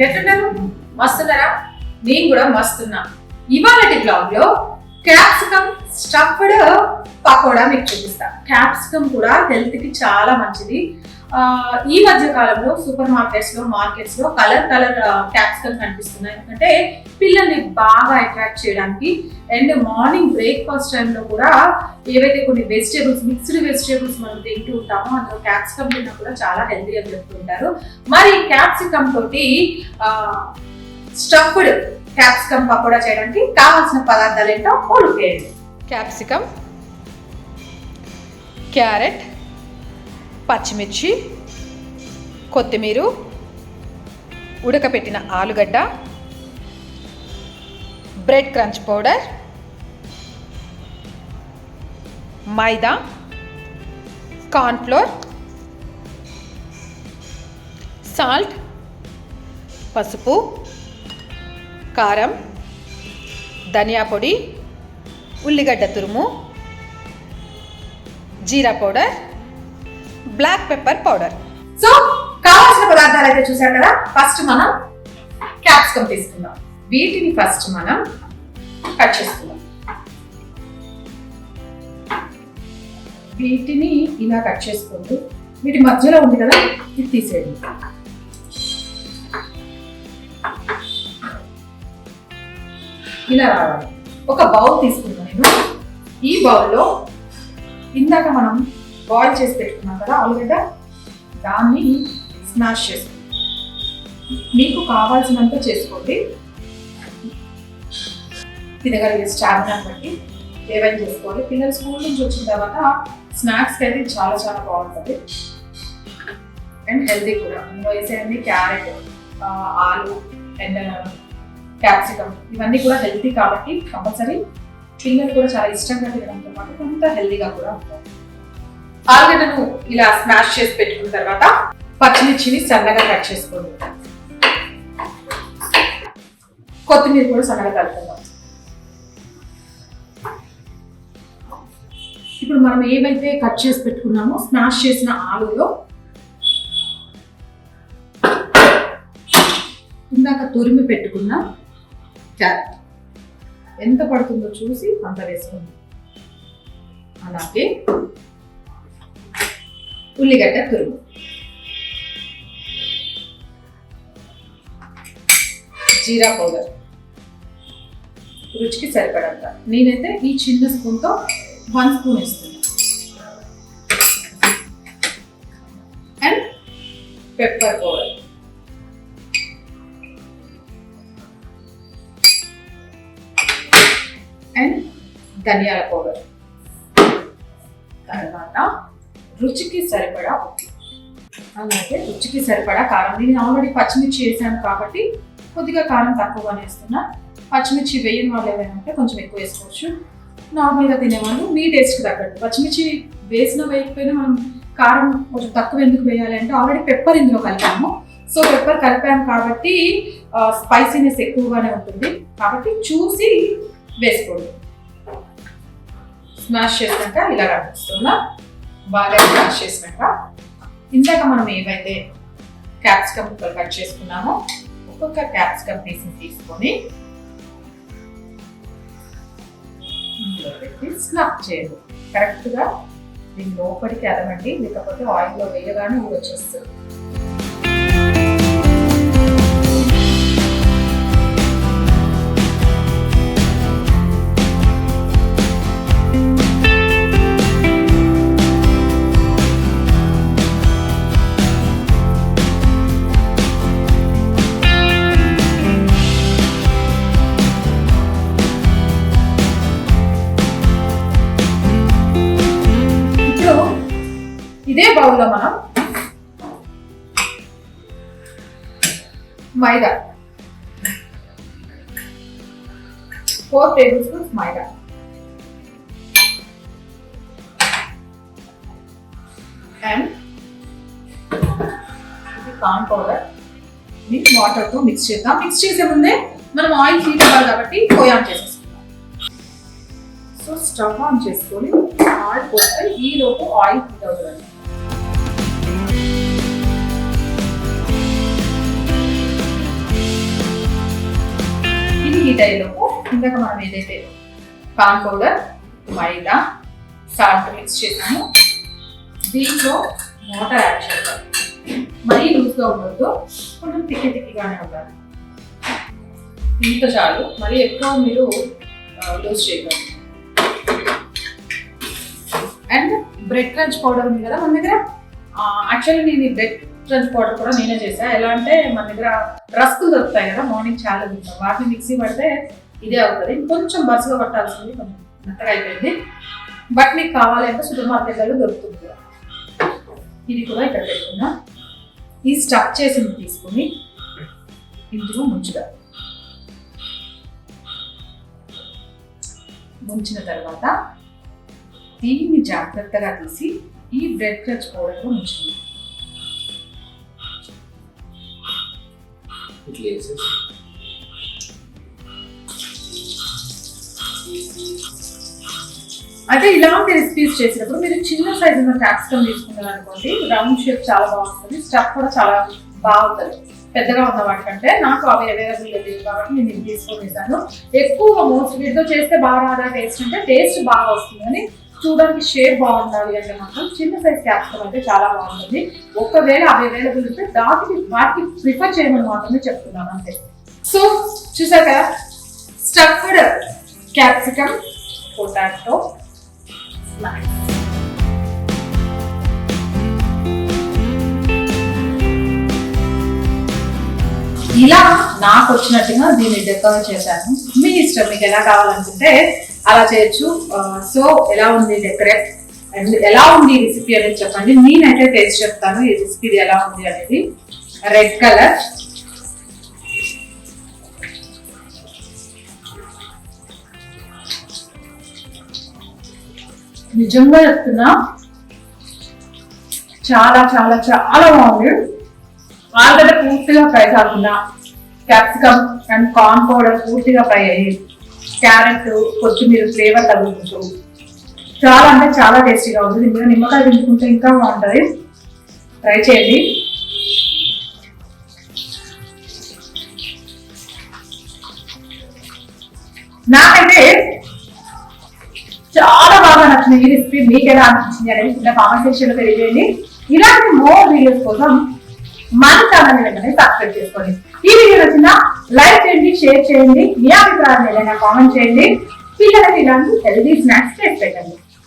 ఎట్లున్నారు? మస్తున్నారా? నేను కూడా మస్తున్నా. ఇవాళ బ్లాగ్లో క్యాప్సికమ్ స్టఫ్డ్ పకోడా మీకు చూపిస్తా. క్యాప్సికమ్ కూడా హెల్త్కి చాలా మంచిది. ఈ మధ్య కాలంలో సూపర్ మార్కెట్స్లో మార్కెట్స్లో కలర్ కలర్ క్యాప్సికమ్ కనిపిస్తున్నాయి. ఎందుకంటే పిల్లల్ని బాగా అట్రాక్ట్ చేయడానికి అండ్ మార్నింగ్ బ్రేక్ఫాస్ట్ టైంలో కూడా ఏవైతే కొన్ని వెజిటేబుల్స్ మిక్స్డ్ వెజిటేబుల్స్ మనం తింటూ ఉంటామో అందులో క్యాప్సికమ్ తిన్నా కూడా చాలా హెల్తీ అని చెప్తుంటారు మరి క్యాప్సికమ్ తోటి స్టఫ్డ్ క్యాప్సికమ్ పకోడా చేయడానికి కావాల్సిన పదార్థాలు ఏంటో పోలుకేయండి క్యాప్సికమ్ క్యారెట్ పచ్చిమిర్చి కొత్తిమీర ఉడకపెట్టిన ఆలుగడ్డ bread crunch powder maida cornflour salt పసుపు కారం ధనియా పొడి ఉల్లిగడ్డ తురుము జీరా powder black pepper powder. So కావాల్సిన పదార్థాలు అయితే చూసాం కదా? ఫస్ట్ మనం క్యాప్సికమ్ తీసుకుందాం. వీటిని ఫస్ట్ మనం కట్ చేసుకుందాం. వీటిని ఇలా కట్ చేసుకోండి వీటి మధ్యలో ఉంది కదా? ఇది తీసేయండి. ఇలా రావాలి. ఒక బౌల్ తీసుకుందాం నేను. ఈ బౌల్లో ఇందాక మనం బాయిల్ చేసి పెట్టుకున్నాం కదా ఆలుగడ్డ దాన్ని స్మాష్ చేసుకోండి. మీకు కావాల్సినంత చేసుకోండి. తినగలిగే స్టామినా బట్టి ఏవైనా చేసుకోవాలి పిల్లలు స్కూల్ నుంచి వచ్చిన తర్వాత స్నాక్స్కి అయితే చాలా చాలా బాగుంటుంది. అండ్ హెల్తీ కూడా. వేసేయండి క్యారెట్ ఆలు అండ్ క్యాప్సికమ్ ఇవన్నీ కూడా హెల్తీ కాబట్టి కంపల్సరీ పిల్లలు కూడా చాలా ఇష్టంగా తినడంతో పాటు కొంత హెల్తీగా కూడా ఉంటారు. ఆలుగడ్డను ఇలా స్మాష్ చేసి పెట్టుకున్న తర్వాత పచ్చిమిర్చిని సన్నగా కట్ చేసుకోండి. కొత్తిమీర కూడా సన్నగా కలుపుకుందాం. ఇప్పుడు మనం ఏవైతే కట్ చేసి పెట్టుకున్నామో స్మాష్ చేసిన ఆలులో ఇందాక తురిమి పెట్టుకున్న క్యారెట్. ఎంత పడుతుందో చూసి అంత వేసుకోండి. అలాగే ఉల్లిగడ్డ తురుము. జీరా పౌడర్. రుచికి సరిపడంత. నేనైతే ఈ చిన్న స్పూన్తో వన్ స్పూన్ ఇస్తున్నాను అండ్ పెప్పర్ పౌడర్. అండ్ ధనియాల పౌడర్. తర్వాత రుచికి సరిపడా ఉప్పు. అలాగే రుచికి సరిపడా కారం. నేను ఆల్రెడీ పచ్చిమిర్చి వేసాను కాబట్టి కొద్దిగా కారం తక్కువగానే వేస్తున్నా. పచ్చిమిర్చి వేయని వాళ్ళు ఏమైనా ఉంటే కొంచెం ఎక్కువ వేసుకోవచ్చు. నార్మల్గా తినేవాళ్ళు మీ టేస్ట్కి తగ్గట్టు. పచ్చిమిర్చి వేసిన వేయకపోయినా మనం కారం కొంచెం తక్కువ ఎందుకు వేయాలి అంటే ఆల్రెడీ పెప్పర్ ఇందులో కలిపాము. సో పెప్పర్ కలిపాము కాబట్టి స్పైసీనెస్ ఎక్కువగానే ఉంటుంది. కాబట్టి చూసి వేసుకోండి. స్మాష్ చేసినాక ఇలా కనిపిస్తుందా బాగా స్మాష్ చేసినాక ఇందాక మనం ఏవైతే క్యాప్సికమ్ ముక్కలు కట్ చేసుకున్నామో ఒక్కొక్క క్యాప్సికమ్ పీస్ని తీసుకొని ఇందులో పెట్టి స్నఫ్ కరెక్ట్గా దీని లోపలికి అదనండి లేకపోతే ఆయిల్లో వేయగానే ఊరొచ్చేస్తుంది. ఇదే బౌల్లో మనం maida. Four tablespoons maida. And ఇది కార్న్ పౌడర్ ఇది వాటర్తో మిక్స్ చేద్దాం. మిక్స్ చేసే ముందే మనం ఆయిల్ హీట్ అవ్వాలి కాబట్టి పోయి ఆన్ చేసేసుకుందాం. సో స్టవ్ ఆన్ చేసుకొని ఆయిల్ పోస్తే ఈ లోపు ఆయిల్ హీట్ అవుతుంది హీట్ అయ్యేలోపు ఇందాక మనం ఏదైతే corn powder maida salt mix చేసాము దీంట్లో వాటర్ యాడ్ చేద్దాం. మరీ లూజ్గా ఉండొద్దు కొంచెం తిక్కి తిక్కిగానే ఉండాలి. ఇంత చాలు. మరీ ఎక్కువ మీరు లూజ్ చేయగలరు అండ్ బ్రెడ్ క్రంచ్ పౌడర్ ఉంది కదా మన దగ్గర? యాక్చువల్లీ నేను ఈ బ్రెడ్ క్రంచ్ పౌడర్ కూడా నేనే చేసా ఎలా అంటే మన దగ్గర రస్కులు దొరుకుతాయి కదా మార్నింగ్ చాలా తింటాం. వాటిని మిక్సీ పడితే ఇదే అవుతుంది. కొంచెం బస్సుగా పట్టాల్సింది కొంచెం మెత్తగా అయిపోయింది. బట్ మీకు కావాలంటే సూపర్ మార్కెట్లలో దొరుకుతుంది కూడా. ఇది కూడా ఇక్కడ పెట్టుకున్నా. ఈ స్టఫ్ చేసింది తీసుకుని ఇందులో ముంచుగా ముంచిన తర్వాత దీన్ని జాగ్రత్తగా తీసి ఈ బ్రెడ్ క్రచ్ పౌడర్లో ముంచుకుందాం. ఇట్లా వేసేసి అయితే ఇలాంటి రెసిపీస్ చేసినప్పుడు మీరు చిన్న సైజు ఉన్న క్యాప్సికమ్ తీసుకున్నారు అనుకోండి రౌండ్ షేప్ చాలా బాగుంటుంది. స్టఫ్ కూడా చాలా బాగుంటుంది. పెద్దగా ఉన్న వాటికంటే నాకు అవి అవైలబుల్ లేదు కాబట్టి నేను ఇది తీసుకొనేసాను. ఎక్కువ మోస్ట్ వీటితో చేస్తే బాగా రాదా? టేస్ట్ అంటే టేస్ట్ బాగా వస్తుంది అని చూడడానికి షేప్ బాగుండాలి అంటే మాత్రం చిన్న సైజ్ క్యాప్సికమ్ అయితే చాలా బాగుంటుంది. ఒకవేళ అవి అవైలబుల్ ఉంటే దానికి వాటికి ప్రిఫర్ చేయమని మాత్రమే చెప్తున్నాను అంతే. సో చూసాక స్టఫ్డ్ క్యాప్సికమ్ పొటాటో ఇలా నాకు వచ్చినట్టుగా దీన్ని డెకరేట్ చేశాను. మీ ఇష్టం మీకు ఎలా కావాలనుకుంటే అలా చేయొచ్చు. సో ఎలా ఉంది డెకరేట్ అండ్ ఎలా ఉంది ఈ రెసిపీ అనేది చెప్పండి. నేనైతే టేస్ట్ చెప్తాను ఈ రెసిపీ ఎలా ఉంది అనేది. రెడ్ కలర్ నిజంగా చెప్తున్నా చాలా చాలా చాలా బాగుంది. ఆలుగడ్డ పూర్తిగా ఫ్రై కాకుండా క్యాప్సికమ్ అండ్ కార్న్ పౌడర్ పూర్తిగా ఫ్రై అయ్యి క్యారెట్ కొత్తిమీర ఫ్లేవర్ తగులుకుంటూ. చాలా అంటే చాలా టేస్టీగా ఉంది మీరు నిమ్మకాయ పిండుకుంటే ఇంకా బాగుంటుంది. ట్రై చేయండి. నాకైతే చాలా బాగా నచ్చింది ఈ రెసిపీ మీకు ఎలా అనిపించింది అనేది కింద కామెంట్ సెక్షన్లో తెలియజేయండి. ఇలాంటి మోర్ వీడియోస్ కోసం మన ఛానల్ వెంటనే సబ్స్క్రైబ్ చేసుకోండి. ఈ వీడియో నచ్చిన లైక్ చేయండి షేర్ చేయండి. మీ అభిప్రాయాలు ఏదైనా కామెంట్ చేయండి. పిల్లలకి ఇలాంటి హెల్దీ స్నాక్స్ చేసి పెట్టండి.